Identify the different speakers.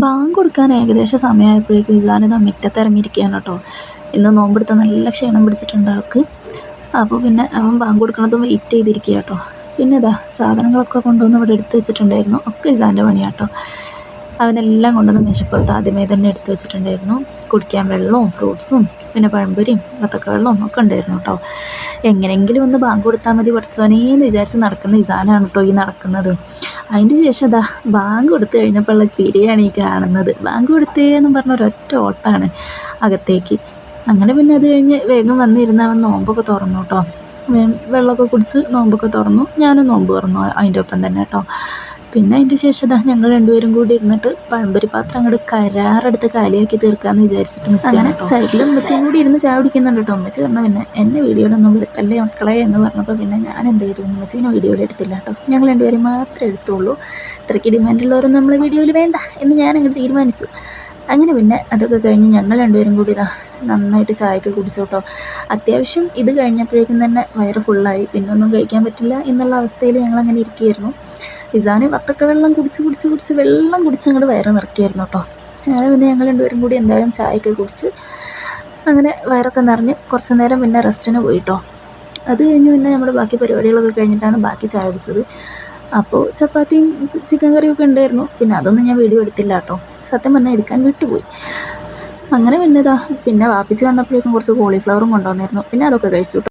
Speaker 1: Bank കൊടുക്കാൻ ഏകദേശം സമയമായപ്പോഴേക്കും ഇസാനിതാ മുറ്റത്ത് ഇറങ്ങിയിരിക്കുകയാണ് കേട്ടോ. ഇന്ന് നോമ്പെടുത്ത നല്ല ക്ഷീണം പിടിച്ചിട്ടുണ്ട് ആൾക്ക് അപ്പോൾ പിന്നെ അവൻ ബാങ്ക് കൊടുക്കണതും വെയിറ്റ് ചെയ്തിരിക്കുക കേട്ടോ. പിന്നെ ഇതാ സാധനങ്ങളൊക്കെ കൊണ്ടുവന്ന് ഇവിടെ എടുത്ത് വെച്ചിട്ടുണ്ടായിരുന്നു. ഒക്കെ ഇസാന്റെ പണിയാട്ടോ. അവനെല്ലാം കൊണ്ടുവന്ന് മേശപ്പുറത്ത് ആദ്യമേ തന്നെ എടുത്തു വെച്ചിട്ടുണ്ടായിരുന്നു. കുടിക്കാൻ വെള്ളവും ഫ്രൂട്ട്സും പിന്നെ പഴംപൊരിയും വത്തക്കവെള്ളവും ഒക്കെ ഉണ്ടായിരുന്നു കേട്ടോ. എങ്ങനെയെങ്കിലും ഒന്ന് ബാങ്ക് കൊടുത്താൽ മതി പഠിച്ചവനേന്ന് വിചാരിച്ച് നടക്കുന്ന ഇസാനാണ് കേട്ടോ ഈ നടക്കുന്നത്. അതിന്റെ ശേഷം അതാ ബാങ്ക് കൊടുത്തു കഴിഞ്ഞപ്പോഴുള്ള ചിരിയാണ് ഈ കാണുന്നത്. ബാങ്ക് കൊടുത്തേ എന്ന് പറഞ്ഞ ഒരൊറ്റ ഓട്ടാണ് അകത്തേക്ക്. അങ്ങനെ പിന്നെ അത് കഴിഞ്ഞ് വേഗം വന്നിരുന്ന് അവൻ നോമ്പൊക്കെ തുറന്നു കേട്ടോ. വെള്ളമൊക്കെ കുടിച്ച് നോമ്പൊക്കെ തുറന്നു. ഞാനും നോമ്പ് തുറന്നു അതിന്റെ ഒപ്പം തന്നെ കേട്ടോ. പിന്നെ അതിന്റെ ശേഷം ഇതാ ഞങ്ങൾ രണ്ടുപേരും കൂടി ഇരുന്നിട്ട് പഴംപൊരി പാത്രം അങ്ങോട്ട് കരാറെടുത്ത് കാലിയാക്കി തീർക്കാമെന്ന് വിചാരിച്ചിട്ട് അങ്ങനെ സൈഡിൽ ഉമ്മച്ചയും കൂടി ഇരുന്ന് ചായ കുടിക്കുന്നുണ്ട് കേട്ടോ. ഉമ്മച്ചി പറഞ്ഞു പിന്നെ എന്നെ വീഡിയോയിലൊന്നും എടുത്തല്ലേ മക്കളെ എന്ന് പറഞ്ഞപ്പോൾ പിന്നെ ഞാൻ എന്ത് ചെയ്തു? ഉമ്മച്ചീനെ വീഡിയോയിൽ എടുത്തില്ല കേട്ടോ. ഞങ്ങൾ രണ്ടുപേരും മാത്രമേ എടുത്തുള്ളൂ. ഇത്രയ്ക്ക് ഡിമാൻഡുള്ളവരും നമ്മളെ വീഡിയോയിൽ വേണ്ട എന്ന് ഞാൻ അങ്ങോട്ട് തീരുമാനിച്ചു. അങ്ങനെ പിന്നെ അതൊക്കെ കഴിഞ്ഞ് ഞങ്ങൾ രണ്ടുപേരും കൂടി ഇതാ നന്നായിട്ട് ചായയൊക്കെ കുടിച്ചു കേട്ടോ. അത്യാവശ്യം ഇത് കഴിഞ്ഞപ്പോഴേക്കും തന്നെ വയറ് ഫുള്ളായി പിന്നെ ഒന്നും കഴിക്കാൻ പറ്റില്ല എന്നുള്ള അവസ്ഥയിൽ ഞങ്ങൾ അങ്ങനെ ഇരിക്കുകയായിരുന്നു. ഇസാന് വത്തക്ക വെള്ളം കുടിച്ച് കുടിച്ച് കുടിച്ച് വെള്ളം കുടിച്ച് അങ്ങോട്ട് വയറ് നിറക്കിയായിരുന്നു കേട്ടോ. അങ്ങനെ പിന്നെ ഞങ്ങൾ രണ്ടുപേരും കൂടി എന്തായാലും ചായയൊക്കെ കുടിച്ച് അങ്ങനെ വയറൊക്കെ നിറഞ്ഞ് കുറച്ച് നേരം പിന്നെ റെസ്റ്റിന് പോയിട്ടോ. അത് കഴിഞ്ഞ് പിന്നെ നമ്മൾ ബാക്കി പരിപാടികളൊക്കെ കഴിഞ്ഞിട്ടാണ് ബാക്കി ചായ കുടിച്ചത്. അപ്പോൾ ചപ്പാത്തിയും ചിക്കൻ കറിയും ഒക്കെ ഉണ്ടായിരുന്നു. പിന്നെ അതൊന്നും ഞാൻ വീഡിയോ എടുത്തില്ല കേട്ടോ. സത്യം പറഞ്ഞാൽ എടുക്കാൻ വിട്ടുപോയി. അങ്ങനെ പിന്നെ ഇതാ പിന്നെ വാപ്പിച്ച് വന്നപ്പോഴേക്കും കുറച്ച് കോളിഫ്ലവറും കൊണ്ടുവന്നിരുന്നു. പിന്നെ അതൊക്കെ കഴിച്ചു.